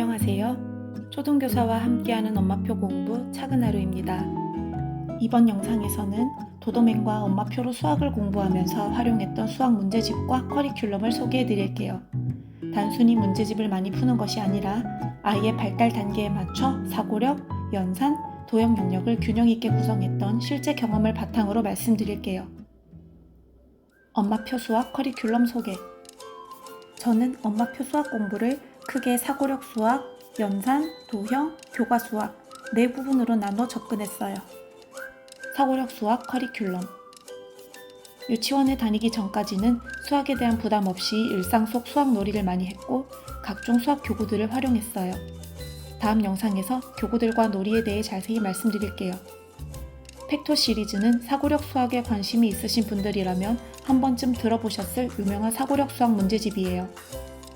안녕하세요. 초등교사와 함께하는 엄마표 공부 작은 하루입니다. 이번 영상에서는 도도맨과 엄마표로 수학을 공부하면서 활용했던 수학 문제집과 커리큘럼을 소개해 드릴게요. 단순히 문제집을 많이 푸는 것이 아니라 아이의 발달 단계에 맞춰 사고력, 연산, 도형 영역을 균형 있게 구성했던 실제 경험을 바탕으로 말씀드릴게요. 엄마표 수학 커리큘럼 소개. 저는 엄마표 수학 공부를 크게 사고력 수학, 연산, 도형, 교과 수학 네 부분으로 나눠 접근했어요. 사고력 수학 커리큘럼 유치원에 다니기 전까지는 수학에 대한 부담 없이 일상 속 수학 놀이를 많이 했고 각종 수학 교구들을 활용했어요. 다음 영상에서 교구들과 놀이에 대해 자세히 말씀드릴게요. 팩토 시리즈는 사고력 수학에 관심이 있으신 분들이라면 한 번쯤 들어보셨을 유명한 사고력 수학 문제집이에요.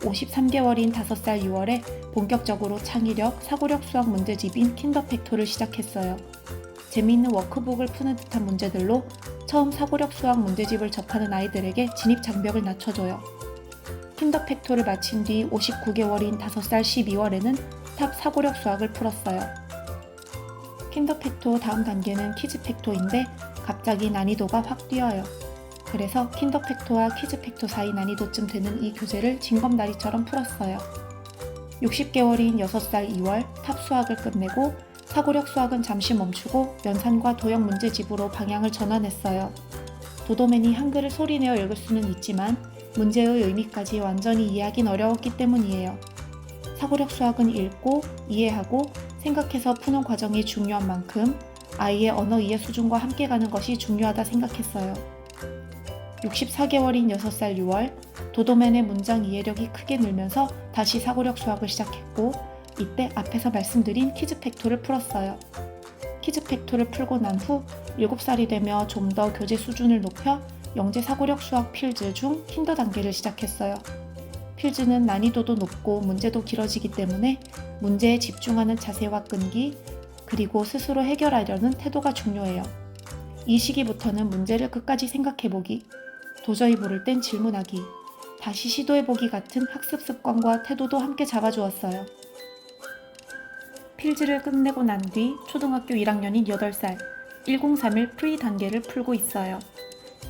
53개월인 5살 6월에 본격적으로 창의력, 사고력 수학 문제집인 킨더팩토를 시작했어요. 재미있는 워크북을 푸는 듯한 문제들로 처음 사고력 수학 문제집을 접하는 아이들에게 진입 장벽을 낮춰줘요. 킨더팩토를 마친 뒤 59개월인 5살 12월에는 탑 사고력 수학을 풀었어요. 킨더팩토 다음 단계는 키즈팩토인데 갑자기 난이도가 확 뛰어요. 그래서 킨더팩토와 키즈팩토 사이 난이도쯤 되는 이 교재를 징검다리처럼 풀었어요. 60개월인 6살 2월 탑 수학을 끝내고 사고력 수학은 잠시 멈추고 연산과 도형 문제집으로 방향을 전환했어요. 도도맨이 한글을 소리내어 읽을 수는 있지만 문제의 의미까지 완전히 이해하긴 어려웠기 때문이에요. 사고력 수학은 읽고 이해하고 생각해서 푸는 과정이 중요한 만큼 아이의 언어 이해 수준과 함께 가는 것이 중요하다 생각했어요. 64개월인 6살 6월 도도맨의 문장 이해력이 크게 늘면서 다시 사고력 수학을 시작했고 이때 앞에서 말씀드린 키즈 팩토를 풀었어요. 키즈 팩토를 풀고 난 후 7살이 되며 좀 더 교재 수준을 높여 영재 사고력 수학 필즈 중 킨더 단계를 시작했어요. 필즈는 난이도도 높고 문제도 길어지기 때문에 문제에 집중하는 자세와 끈기, 그리고 스스로 해결하려는 태도가 중요해요. 이 시기부터는 문제를 끝까지 생각해보기, 도저히 모를 땐 질문하기, 다시 시도해보기 같은 학습 습관과 태도도 함께 잡아주었어요. 필즈를 끝내고 난 뒤 초등학교 1학년인 8살, 1031 프리 단계를 풀고 있어요.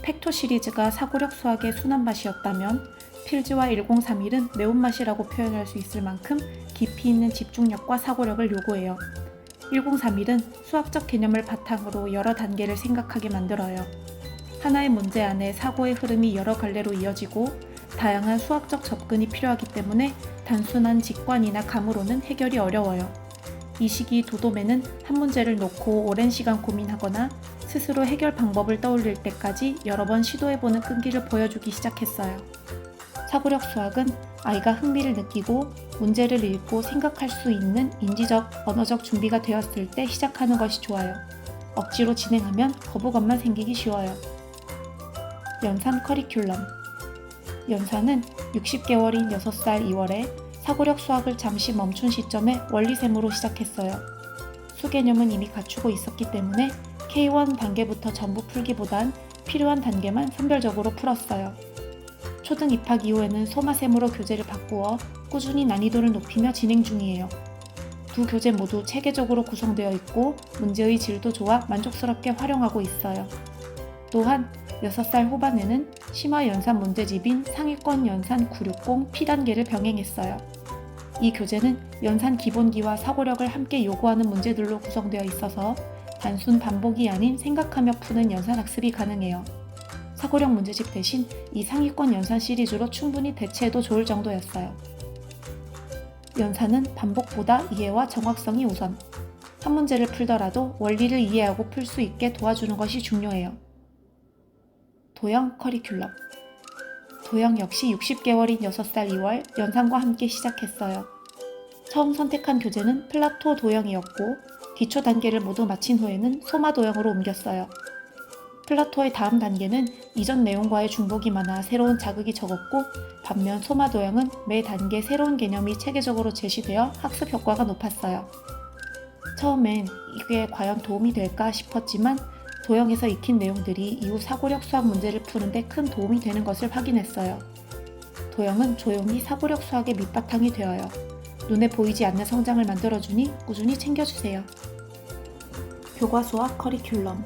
팩토 시리즈가 사고력 수학의 순한 맛이었다면 필즈와 1031은 매운맛이라고 표현할 수 있을 만큼 깊이 있는 집중력과 사고력을 요구해요. 1031은 수학적 개념을 바탕으로 여러 단계를 생각하게 만들어요. 하나의 문제 안에 사고의 흐름이 여러 갈래로 이어지고 다양한 수학적 접근이 필요하기 때문에 단순한 직관이나 감으로는 해결이 어려워요. 이 시기 도도맨은 한 문제를 놓고 오랜 시간 고민하거나 스스로 해결 방법을 떠올릴 때까지 여러 번 시도해보는 끈기를 보여주기 시작했어요. 사고력 수학은 아이가 흥미를 느끼고 문제를 읽고 생각할 수 있는 인지적, 언어적 준비가 되었을 때 시작하는 것이 좋아요. 억지로 진행하면 거부감만 생기기 쉬워요. 연산 커리큘럼 연산은 60개월인 6살 2월에 사고력 수학을 잠시 멈춘 시점에 원리셈으로 시작했어요. 수개념은 이미 갖추고 있었기 때문에 K1 단계부터 전부 풀기보단 필요한 단계만 선별적으로 풀었어요. 초등 입학 이후에는 소마셈으로 교재를 바꾸어 꾸준히 난이도를 높이며 진행 중이에요. 두 교재 모두 체계적으로 구성되어 있고 문제의 질도 좋아 만족스럽게 활용하고 있어요. 또한 6살 후반에는 심화 연산 문제집인 상위권 연산 960 P단계를 병행했어요. 이 교재는 연산 기본기와 사고력을 함께 요구하는 문제들로 구성되어 있어서 단순 반복이 아닌 생각하며 푸는 연산 학습이 가능해요. 사고력 문제집 대신 이 상위권 연산 시리즈로 충분히 대체해도 좋을 정도였어요. 연산은 반복보다 이해와 정확성이 우선. 한 문제를 풀더라도 원리를 이해하고 풀 수 있게 도와주는 것이 중요해요. 도형 커리큘럼. 도형 역시 60개월인 6살 2월 연산과 함께 시작했어요. 처음 선택한 교재는 플라토 도형이었고 기초 단계를 모두 마친 후에는 소마 도형으로 옮겼어요. 플라토의 다음 단계는 이전 내용과의 중복이 많아 새로운 자극이 적었고 반면 소마 도형은 매 단계 새로운 개념이 체계적으로 제시되어 학습 효과가 높았어요. 처음엔 이게 과연 도움이 될까 싶었지만 도형에서 익힌 내용들이 이후 사고력 수학 문제를 푸는데 큰 도움이 되는 것을 확인했어요. 도형은 조용히 사고력 수학의 밑바탕이 되어요. 눈에 보이지 않는 성장을 만들어주니 꾸준히 챙겨주세요. 교과 수학 커리큘럼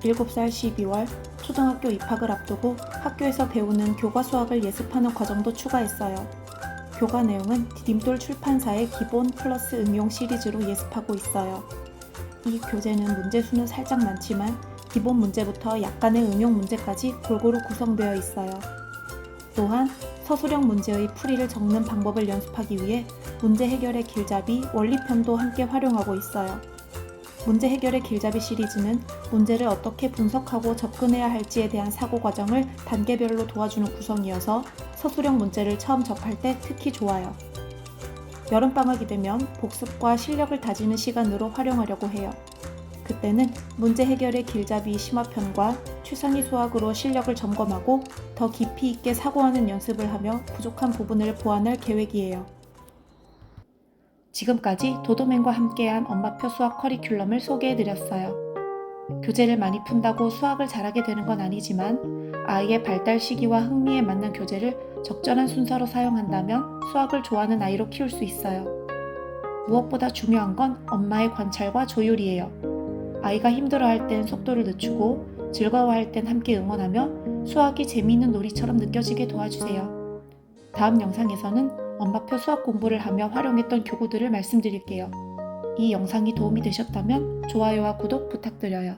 7살 12월 초등학교 입학을 앞두고 학교에서 배우는 교과 수학을 예습하는 과정도 추가했어요. 교과 내용은 디딤돌 출판사의 기본 플러스 응용 시리즈로 예습하고 있어요. 이 교재는 문제수는 살짝 많지만 기본 문제부터 약간의 응용 문제까지 골고루 구성되어 있어요. 또한 서술형 문제의 풀이를 적는 방법을 연습하기 위해 문제 해결의 길잡이 원리편도 함께 활용하고 있어요. 문제 해결의 길잡이 시리즈는 문제를 어떻게 분석하고 접근해야 할지에 대한 사고 과정을 단계별로 도와주는 구성이어서 서술형 문제를 처음 접할 때 특히 좋아요. 여름방학이 되면 복습과 실력을 다지는 시간으로 활용하려고 해요. 그때는 문제 해결의 길잡이 심화편과 추상위 수학으로 실력을 점검하고 더 깊이 있게 사고하는 연습을 하며 부족한 부분을 보완할 계획이에요. 지금까지 도도맨과 함께한 엄마표 수학 커리큘럼을 소개해드렸어요. 교재를 많이 푼다고 수학을 잘하게 되는 건 아니지만 아이의 발달 시기와 흥미에 맞는 교재를 적절한 순서로 사용한다면 수학을 좋아하는 아이로 키울 수 있어요. 무엇보다 중요한 건 엄마의 관찰과 조율이에요. 아이가 힘들어할 땐 속도를 늦추고 즐거워할 땐 함께 응원하며 수학이 재미있는 놀이처럼 느껴지게 도와주세요. 다음 영상에서는 엄마표 수학 공부를 하며 활용했던 교구들을 말씀드릴게요. 이 영상이 도움이 되셨다면 좋아요와 구독 부탁드려요.